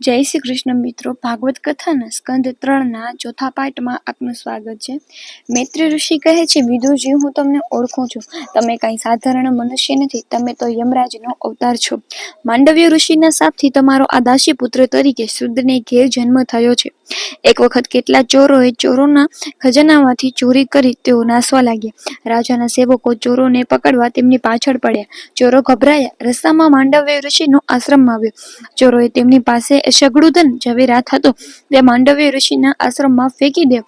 જય શ્રી કૃષ્ણ મિત્રો. ભાગવત કથાના સ્કંદ ત્રણના ચોથા પાઠમાં આપનું સ્વાગત છે. મૈત્રી ઋષિ કહે છે, વિદુરજી, હું તમને ઓળખું છું. તમે કાંઈ સાધારણ મનુષ્ય નથી. તમે તો યમરાજનો અવતાર છો. માંડવ્ય ઋષિના સાપથી તમારો આ દાસી પુત્ર તરીકે શુદ્ધને ઘેર જન્મ થયો છે. એક વખત કેટલા ચોરોએ ચોરોના ખજાનામાંથી ચોરી કરી તેઓ નાસવા લાગ્યા. રાજાના સેવકો ચોરોને પકડવા તેમની પાછળ પડ્યા. ચોરો ગભરાયા. રસ્તામાં માંડવ્ય ઋષિનો આશ્રમ આવ્યો. ચોરોએ તેમની પાસે સઘળું ધન ઝવેરાત હતો. તે માંડવ્ય ઋષિના આશ્રમમાં ફેંકી દે.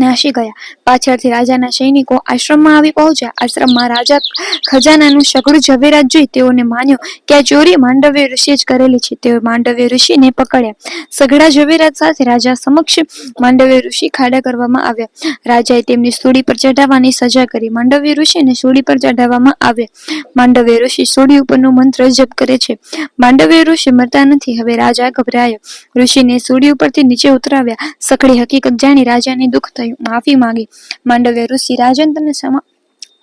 નાસી ગયા. પાછળથી રાજાના સૈનિકો આશ્રમમાં આવી પહોંચ્યા. આશ્રમમાં રાજા ખજાનાનું સઘળું ઝવેરાત જોઈ તેઓને માન્યો કે આ ચોરી માંડવ્ય ઋષિએ જ કરેલી છે. તેઓ માંડવ્ય ઋષિને પકડ્યા. સઘળા ઝવેરાત સાથે રાજા સમક્ષ માંડવ્ય ઋષિ ખાડા કરવામાં આવ્યા. રાજાએ તેમની સૂડી પર ચઢાવવાની સજા કરી. માંડવ્ય ઋષિને સૂડી પર ચઢાવવામાં આવ્યા. માંડવ્ય ઋષિ સૂડી ઉપરનો મંત્ર જપ કરે છે. માંડવ્ય ઋષિ મરતા નથી. હવે રાજા ગભરાયો. ઋષિને સૂડી ઉપરથી નીચે ઉતરાવ્યા. સકળી હકીકત જાણી રાજાને દુઃખ થયું. માફી માંગી માંડવ્ય ઋષિ રાજન તને ક્ષમા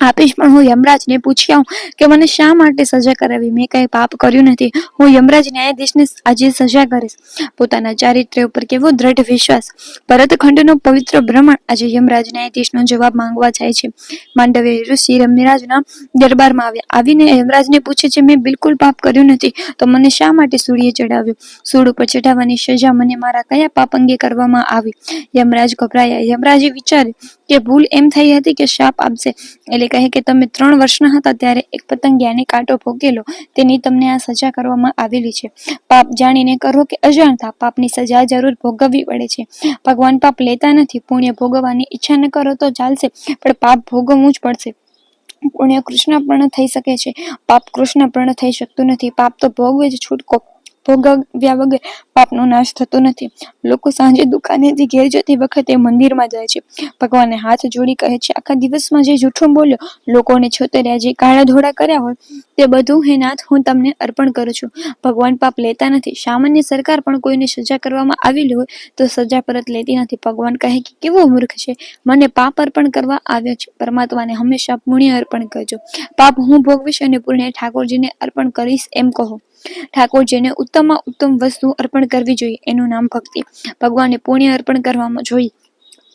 આપીશ, પણ હું યમરાજને પૂછી આવું કે મને શા માટે સજા કરાવી? મેં કઈ પાપ કર્યું નથી. હું યમરાજ ન્યાયાધીશને આજે સજા કરીશ. પોતાના ચારિત્ર્ય ઉપર કેવો દ્રઢ વિશ્વાસ. ભરતખંડનો પવિત્ર ભ્રમણ આજે યમરાજ ન્યાયાધીશનો જવાબ માંગવા જાય છે. માંડવે ઋષિ યમરાજના દરબારમાં આવ્યા. આવીને યમરાજને પૂછે છે, મેં બિલકુલ પાપ કર્યું નથી, તો મને શા માટે સૂર્ય ચડાવ્યું સૂળ ઉપર ચઢાવવાની સજા મને મારા કયા પાપ અંગે કરવામાં આવી? યમરાજ ગભરાયા. યમરાજે વિચાર્યું કે ભૂલ એમ થઈ હતી કે શાપ આપશે. એટલે કહે કે તમે ત્રણ વર્ષના હતા ત્યારે એક પતંગિયાને કાંટો ભોગેલો. તેની તમને આ સજા કરવામાં આવેલી છે. પાપ જાણીને કરો કે અજાણતા, પાપની સજા જરૂર ભોગવવી પડે છે. ભગવાન પાપ લેતા નથી, પુણ્ય ભોગવવાની ઈચ્છા ન કરો તો ચાલશે, પણ પાપ ભોગવવું જ પડશે. પુણ્ય કૃષ્ણ પણ થઈ શકે છે. પાપ કૃષ્ણ પણ થઈ શકતું નથી. પાપ તો ભોગવે જ છૂટકો. ભોગવ્યા વગર પાપનો નાશ થતો નથી. લોકો સાંજે દુકાનેથી ઘેર જતી વખતે મંદિરમાં જાય છે. ભગવાનને હાથ જોડી કહે છે, આખા દિવસમાં જે જૂઠું બોલ્યો, લોકોને છોતર્યા, જે કાળા ધોળા કર્યા હોય, તે બધું હે નાથ, હું તમને અર્પણ કરું છું. ભગવાન પાપ લેતા નથી. સામાન્ય સરકાર પણ કોઈને સજા કરવામાં આવેલી હોય, તો સજા પરત લેતી નથી. ભગવાન કહે કે, કેવો મૂર્ખ છે? મને પાપ અર્પણ કરવા આવ્યો છે. પરમાત્માને હંમેશા પુણ્ય અર્પણ કરજો. પાપ હું ભોગવીશ અને પુણ્ય ઠાકોરજીને અર્પણ કરીશ એમ કહો. ઠાકોરજીને ઉત્તમમાં ઉત્તમ વસ્તુ અર્પણ કરવી જોઈએ, એનું નામ ભક્તિ. ભગવાનને પુણ્ય અર્પણ કરવામાં જોઈએ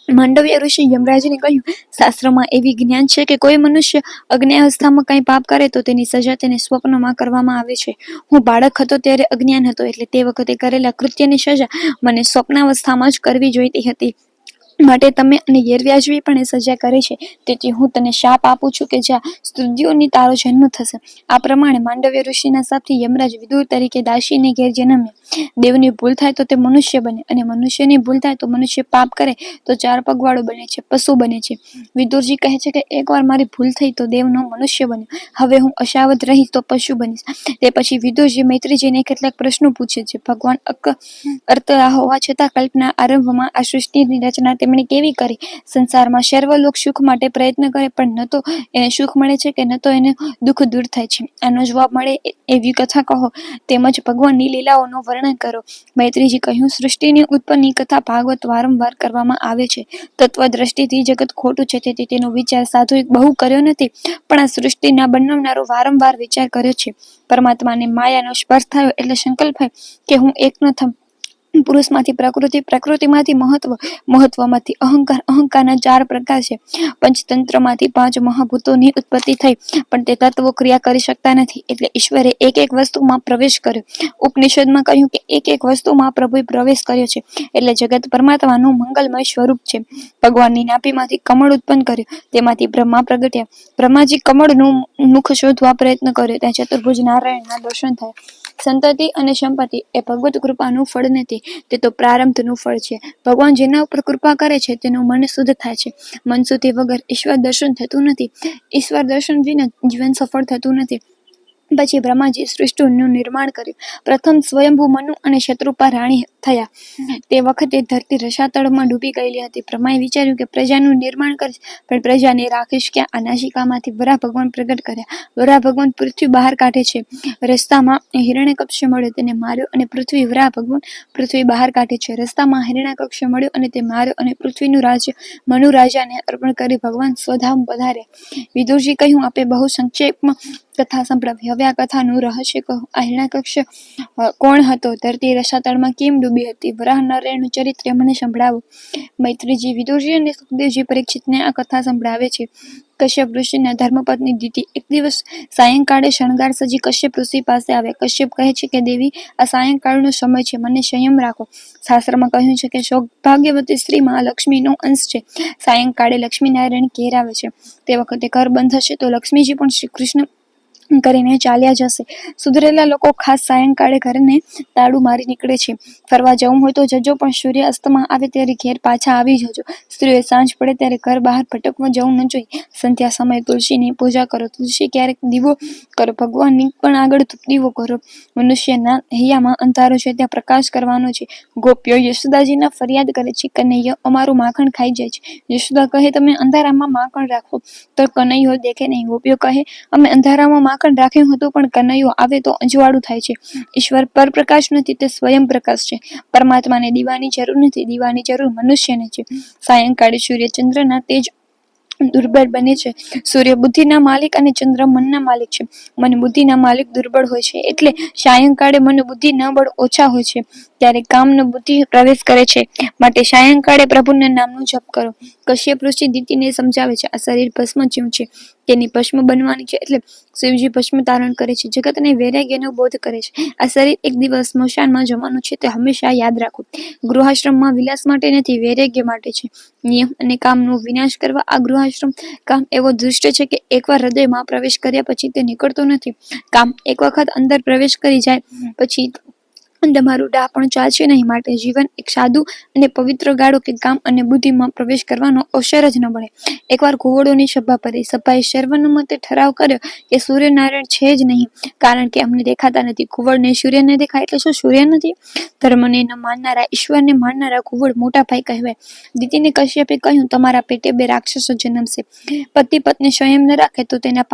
માંડવ્ય ઋષિ યમરાજને કહ્યું, શાસ્ત્રમાં એવી જ્ઞાન છે કે કોઈ મનુષ્ય અજ્ઞાવસ્થામાં કંઈ પાપ કરે તો તેની સજા તેને સ્વપ્નમાં કરવામાં આવે છે. હું બાળક હતો ત્યારે અજ્ઞાન હતો, એટલે તે વખતે કરેલા કૃત્યની સજા મને સ્વપ્નાવસ્થામાં જ કરવી જોઈતી હતી. માટે તમે અને ગેરવ્યાજબી પણ એ સજા કરે છે, તેથી હું તને શાપ આપું છું કે જ્યાં સ્તુતિઓની તારો જન્મ થશે. આ પ્રમાણે માંડવ્ય ઋષિના સાથે યમરાજ વિદુર તરીકે દાસીને ઘેર જન્મ્યો. દેવની ભૂલ થાય તો તે મનુષ્ય બને અને મનુષ્યની ભૂલ થાય તો મનુષ્ય પાપ કરે તો ચાર પગવાળો બને છે, પશુ બને છે. વિદુરજી કહે છે કે એકવાર મારી ભૂલ થઈ તો દેવનો મનુષ્ય બન્યો. હવે હું અશાવધ રહીશ તો પશુ બનીશ. તે પછી વિદુરજી મૈત્રીજીને કેટલાક પ્રશ્નો પૂછે છે. ભગવાન અક અર્તરા હોવા છતાં કલ્પના આરંભમાં આ સૃષ્ટિની રચના તેમણે કેવી કરી? સંસારમાં સર્વલોક સુખ માટે પ્રયત્ન કરે, પણ ન તો એને સુખ મળે છે કે ન તો એને દુઃખ દૂર થાય છે? આનો જવાબ મળે એવી કથા કહો. તેમજ ભગવાનની લીલાઓનું વર્ણન કરો. મૈત્રીજી કહ્યું, સૃષ્ટિની ઉત્પન્નની કથા ભાગવત વારંવાર કરવામાં આવે છે. તત્વ દ્રષ્ટિથી જગત ખોટું છે, તેથી તેનો વિચાર સાધુએ બહુ કર્યો નથી. પણ આ સૃષ્ટિના બનાવનારો વારંવાર વિચાર કર્યો છે. પરમાત્માને માયાનો સ્પર્શ થયો એટલે સંકલ્પ કે હું એક ન થમ પુરુષમાંથી પ્રકૃતિ, પ્રકૃતિમાંથી મહત્વ, મહત્વમાંથી અહંકાર, અહંકારના ચાર પ્રકાર છે. પંચતંત્રમાંથી પાંચ મહાભૂતોની ઉત્પત્તિ થઈ, પણ તે તત્વો ક્રિયા કરી શકતા નથી, એટલે ઈશ્વરે એક એક વસ્તુમાં પ્રવેશ કર્યો. ઉપનિષદમાં કહ્યું કે એક એક વસ્તુમાં પ્રભુએ પ્રવેશ કર્યો છે, એટલે જગત પરમાત્માનું મંગલમય સ્વરૂપ છે. ભગવાનની નાભીમાંથી કમળ ઉત્પન્ન કર્યું, તેમાંથી બ્રહ્મા પ્રગટ્યા. બ્રહ્માજી કમળનું મુખ શોધવા પ્રયત્ન કર્યો, ત્યાં ચતુર્ભુજ નારાયણના દર્શન થયા. સંતતિ અને સંપત્તિ એ ભગવત કૃપાનું ફળ નથી, તે તો પ્રારંભનું ફળ છે. ભગવાન જેના ઉપર કૃપા કરે છે, તેનું મન શુદ્ધ થાય છે. મન શુદ્ધિ વગર ઈશ્વર દર્શન થતું નથી. ઈશ્વર દર્શન વિના જીવન સફળ થતું નથી. પછી બ્રહ્માજી સૃષ્ટિનું નિર્માણ કર્યું. પ્રથમ સ્વયંભૂ મનુ અને શત્રુપા રાણી થયા. તે વખતે ધરતી રસાતળમાં ડૂબી ગયેલી હતી. બ્રહ્માએ વિચાર્યું કે પ્રજાનું નિર્માણ કરીશ, પણ પ્રજાને રાખીશ કે આ નાસિકામાંથી વરા ભગવાન પ્રગટ કર્યા. વરા ભગવાન પૃથ્વી બહાર કાઢે છે. રસ્તામાં હિરણ્યકક્ષ મળ્યો. તેને માર્યો અને પૃથ્વી વરા ભગવાન પૃથ્વી બહાર કાઢે છે. રસ્તામાં હિરણ્યકક્ષ મળ્યો અને તે માર્યો અને પૃથ્વીનું રાજ્ય મનુ રાજાને અર્પણ કરી ભગવાન સ્વધામ પધાર્યા. વિદુરજી કહ્યું, આપે બહુ સંક્ષેપમાં કથા સંભળાવી. હવે આ કથાનું રહસ્ય કહો. આ હિરણ્યકક્ષ કોણ હતો? ધરતી રસાતળમાં કેમ ડૂબી હતી. વરાહ નરેણનું ચરિત્ર મને સંભળાવો. મૈત્રીજી વિદુરજી અને સુખદેવજી પરીક્ષિતને આ કથા સંભળાવે છે. કશ્યપ ઋષિના ધર્મપત્ની દીધી એક દિવસ સાયંકાળે શણગાર સજી કશ્યપ ઋષિ પાસે આવે કશ્યપ કહે છે કે, દેવી, આ સાયંકાળનો સમય છે. મને સંયમ રાખો. શાસ્ત્રમાં કહ્યું છે કે, સૌભાગ્યવતી સ્ત્રીમાં લક્ષ્મીનો અંશ છે. સાયંકાળે લક્ષ્મીનારાયણ ઘેર આવે છે. તે વખતે ઘર બંધ હશે તો લક્ષ્મીજી પણ શ્રી કૃષ્ણ કરીને ચાલ્યા જશે. સુધરેલા લોકો ખાસ સાયંકાળે ઘરને તાળું મારી નીકળે છે. ફરવા જવું હોય તો જજો, પણ સૂર્ય અસ્તમાં આવે ત્યારે ઘેર પાછા આવી જજો. સ્ત્રીઓએ સાંજ પડે ત્યારે ઘર બહાર ભટકવા જવું ન જોઈએ. સંધ્યા સમયે તુલસીની પૂજા કરો. તુલસી ક્યારેક દીવો કરો. ભગવાનની પણ આગળ દીવો કરો. મનુષ્યના હૈયામાં અંધારો છે, ત્યાં પ્રકાશ કરવાનો છે. ગોપીઓ યશોદાજીના ફરિયાદ કરે છે, કનૈયા, અમારું માખણ ખાઈ જાય છે. યશોદા કહે, તમે અંધારામાં માખણ રાખો. તો કનૈયો દેખે નહીં. ગોપીઓ કહે, અમે અંધારામાં માખણ રાખ્યું હતું, પણ કનૈયો આવે તો અજવાળું થાય છે. ઈશ્વર પરપ્રકાશ નથી, તે સ્વયં પ્રકાશ છે. પરમાત્માને દીવાની જરૂર નથી, દીવાની જરૂર મનુષ્યને છે. સાયંકાળે સૂર્યચંદ્રના તેજ દુર્બળ બને છે. સૂર્ય બુદ્ધિના માલિક અને ચંદ્ર મનના માલિક છે. મન બુદ્ધિના માલિક દુર્બળ હોય છે, એટલે સાયંકાળે મન બુદ્ધિ ન બળ ઓછા હોય છે. ત્યારે કામનો બુદ્ધિ પ્રવેશ કરે છે. માટે સાયંકાળે પ્રભુના નામનું જપ કરો. કશ્યપ ઋષિ દીતીને સમજાવે છે, આ શરીર ભસ્મ જેવું છે. તેની ભસ્મ બનવાની છે. એટલે શિવજી ભસ્મ ધારણ કરે છે. જગતને વૈરાગ્યનો બોધ કરે છે. આ શરીર એક દિવસ સ્મશાનમાં જવાનું છે તે હંમેશા યાદ રાખો ગૃહાશ્રમમાં વિલાસ માટે નથી, વૈરાગ્ય માટે છે. નિયમ અને કામનો વિનાશ કરવા આ ગૃહાશ્રમ કામ એવો દુષ્ટ છે કે એકવાર હૃદયમાં પ્રવેશ કર્યા પછી તે નીકળતો નથી. કામ એક વખત અંદર પ્રવેશ કરી જાય પછી તમારું ડાપણ ચાલશે નહીં માટે જીવન એક સાદું અને પવિત્ર ગાળો કે કામ અને બુદ્ધિમાં પ્રવેશ કરવાનો અવસર જ ન મળે એકવાર કુવડોની સભા પર સભાએ સર્વનમતે ઠરાવ કર્યો કે સૂર્યનારાયણ છે જ નહીં, કારણ કે અમને દેખાતા નથી. કુવડને સૂર્યને દેખાય એટલે શું સૂર્ય નથી? ધર્મને ન માનનારા, ઈશ્વરને માનનારા કુવડ મોટા ભાઈ કહેવાય. દીદીને કશ્યપે કહ્યું, તમારા પેટે બે રાક્ષસો જન્મશે. પતિ પત્ની સંયમ ન રાખે તો તેના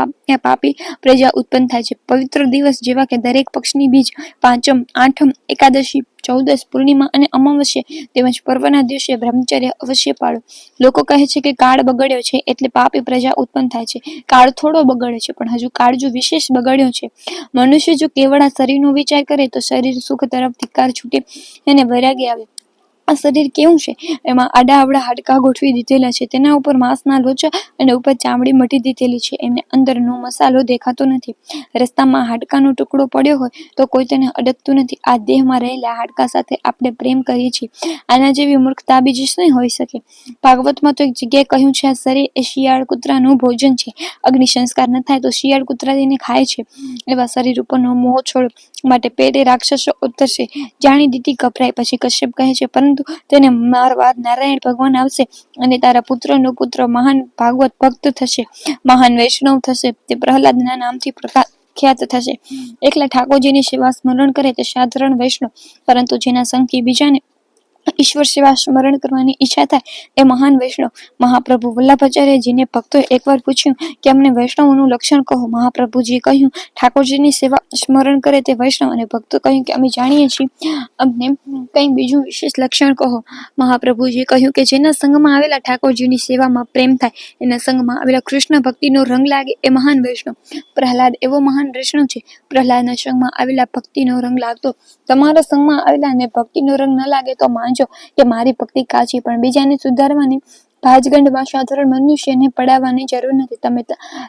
પાપી પ્રજા ઉત્પન્ન થાય છે. પવિત્ર દિવસ જેવા કે દરેક પક્ષની બીજ પાંચમ, આઠમ એકાદશી, ચૌદશ, પૂર્ણિમા અને અમાવસ્યા તેમજ પર્વના દિવસે બ્રહ્મચર્ય અવશ્ય પાળો. લોકો કહે છે કે કાળ બગડ્યો છે એટલે પાપી પ્રજા ઉત્પન્ન થાય છે. કાળ થોડો બગડે છે, પણ હજુ કાળ જો વિશેષ બગડ્યો છે. મનુષ્ય જો કેવળ આ શરીરનો વિચાર કરે તો શરીર સુખ તરફ ધિકાર છૂટે અને વૈરાગ્ય આવે. આ શરીર કેવું છે? એમાં આડા અવડા હાડકા ગોઠવી દીધેલા છે. તેના ઉપર માંસના લોચા અને ઉપર ચામડી મટી દીધેલી છે. એમને અંદરનો મસાલો દેખાતો નથી. રસ્તામાં હાડકાનો ટુકડો પડ્યો હોય તો કોઈ તેને અડકતું નથી. આ દેહમાં રહેલા હાડકા સાથે આપણે પ્રેમ કરીએ છીએ. આના જેવી મૂર્ખતા બીજી નહીં હોઈ શકે. ભાગવતમાં તો એક જગ્યાએ કહ્યું છે, આ શરીર એ શિયાળ કૂતરાનું ભોજન છે. અગ્નિ સંસ્કાર ન થાય તો શિયાળ કૂતરા તેને ખાય છે. એવા શરીર ઉપરનો મોહ છોડ. માટે પેટે રાક્ષસો ઉતરશે. જાણી દીધી ગભરાય પછી કશ્યપ કહે છે, પરંતુ તેને મારવા નારાયણ ભગવાન આવશે અને તારા પુત્રનો પુત્ર મહાન ભાગવત ભક્ત થશે. મહાન વૈષ્ણવ થશે. તે પ્રહલાદના નામથી પ્રખ્યાત થશે. એકલા ઠાકોરજીની સેવા સ્મરણ કરે તે સાધારણ વૈષ્ણવ. પરંતુ જેના સંખી બીજાને ઈશ્વર સેવા સ્મરણ કરવાની ઈચ્છા થાય એ મહાન વૈષ્ણવ મહાપ્રભુ વલ્લભાચાર્યજીને ભક્તોએ એકવાર પૂછ્યું કે અમને વૈષ્ણવનું લક્ષણ કહો. મહાપ્રભુજી કહ્યું, ઠાકોરજીની સેવા સ્મરણ કરે તે વૈષ્ણવ અને ભક્તો કહ્યું કે અમે જાણીએ છીએ, અમને કંઈ બીજું વિશેષ લક્ષણ કહો. મહાપ્રભુજીએ કહ્યું કે જેના સંઘમાં આવેલા ઠાકોરજીની સેવામાં પ્રેમ થાય, એના સંઘમાં આવેલા કૃષ્ણ ભક્તિનો રંગ લાગે એ મહાન વૈષ્ણવ. પ્રહલાદ એવો મહાન વૈષ્ણવ છે, પ્રહલાદના સંઘમાં આવેલા ભક્તિનો રંગ લાગતો, તમારા સંગમાં આવેલા ને ભક્તિનો રંગ ન લાગે તો માનજો કે મારી ભક્તિ કાચી, પણ બીજાને સુધારવાની ભાજગંડમાં સાધારણ મનુષ્યને પડાવવાની જરૂર નથી. તમે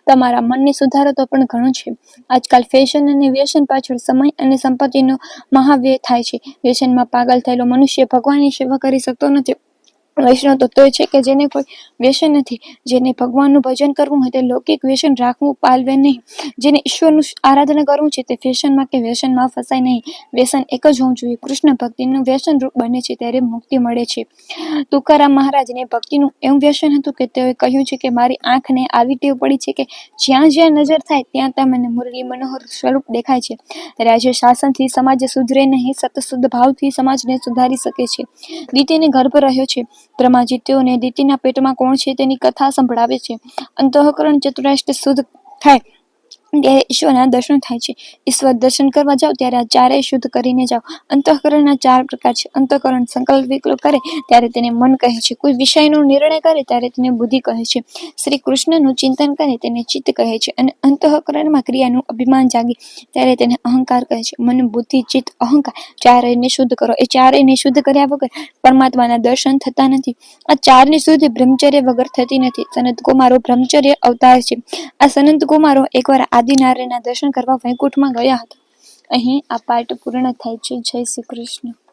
તમારા મનને સુધારો તો પણ ઘણું છે. આજકાલ ફેશન અને વ્યસન પાછળ સમય અને સંપત્તિનો મહાવ્યય થાય છે. વ્યસનમાં પાગલ થયેલો મનુષ્ય ભગવાનની સેવા કરી શકતો નથી. વૈષ્ણવ તો તો છે કે જેને કોઈ વ્યસન નથી, જેને ભગવાનનું ભજન કરવું હોય તે લૌકિક વ્યસન રાખવું પાલવે નહીં. જેને ઈશ્વરનું આરાધના કરવું છે તે ફેશનમાં કે વ્યસનમાં ફસાય નહીં. વ્યસન એક જ હોવું જોઈએ. કૃષ્ણ ભક્તિનું વ્યસન રૂપ બને છે ત્યારે મુક્તિ મળે છે. તુકારામ મહારાજને ભક્તિનું એવું વ્યસન હતું કે તેઓએ કહ્યું છે કે મારી આંખને આવી ટેવ પડી છે કે જ્યાં જ્યાં નજર થાય ત્યાં ત્યાં મને મુરલી મનોહર સ્વરૂપ દેખાય છે. રાજ્ય શાસનથી સમાજ સુધરે નહીં સતશુદ્ધ ભાવથી સમાજને સુધારી શકે છે. દીતીને ગર્ભ રહ્યો છે. બ્રહ્માજી અને દીતીના પેટમાં કોણ છે તેની કથા સંભળાવે છે. અંતઃકરણ ચતુરાષ્ટ્ર શુદ્ધ થાય ઈશ્વરના દર્શન થાય છે. ઈશ્વર દર્શન કરવા જાઓ ત્યારે આ ચારેય શુદ્ધ કરીને જાઓ. અંતઃકરણના ચાર પ્રકાર છે. અંતઃકરણ સંકલ્પ વિકલ્પ કરે ત્યારે તેને મન કહે છે. કોઈ વિષયનો નિર્ણય કરે ત્યારે તેને બુદ્ધિ કહે છે. શ્રી કૃષ્ણનું ચિંતન કરે તેને ચિત્ત કહે છે અને અંતઃકરણમાં ક્રિયાનું અભિમાન જાગે ત્યારે તેને અહંકાર કહે છે. મન, બુદ્ધિ, ચિત્ત, અહંકાર ચારેયને શુદ્ધ કરો. એ ચારેયને શુદ્ધ કર્યા વગર પરમાત્માના દર્શન થતા નથી. આ ચારની શુદ્ધિ બ્રહ્મચર્ય વગર થતી નથી. સનત કુમારો બ્રહ્મચર્ય અવતાર છે. આ સનંત કુમારો એકવાર આદિનારાયણના દર્શન કરવા વૈકુંઠમાં ગયા હતા. અહીં આ પાઠ પૂર્ણ થાય છે. જય શ્રી કૃષ્ણ.